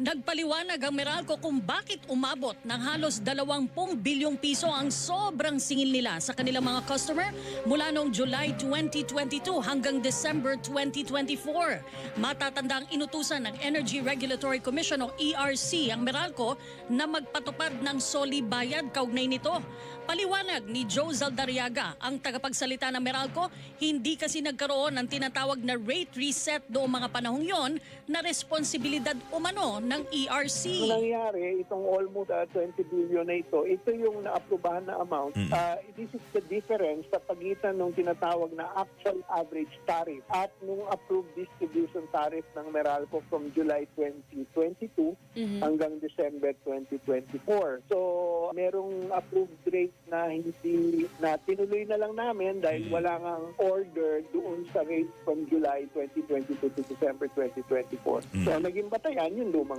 Nagpaliwanag ang Meralco kung bakit umabot ng halos 20 bilyong piso ang sobrang singil nila sa kanilang mga customer mula noong July 2022 hanggang December 2024. Matatanda ang inutusan ng Energy Regulatory Commission o ERC ang Meralco na magpatupad ng soli bayad kaugnay nito. Paliwanag ni Joe Zaldariaga, ang tagapagsalita ng Meralco, hindi kasi nagkaroon ng tinatawag na rate reset doong mga panahong yon na responsibilidad umano ng ERC. Ang nangyari, itong almost uh, 20 billion na ito, ito yung naaprubahan na amount. Uh, this is the difference sa pagitan ng tinatawag na actual average tariff at nung approved distribution tariff ng Meralco from July 2022 hanggang December 2024. So, merong approved rate na hindi na tinuloy na lang namin dahil wala ngang order doon sa rate from July 2022 to December 2024. So, naging batayan yung lumang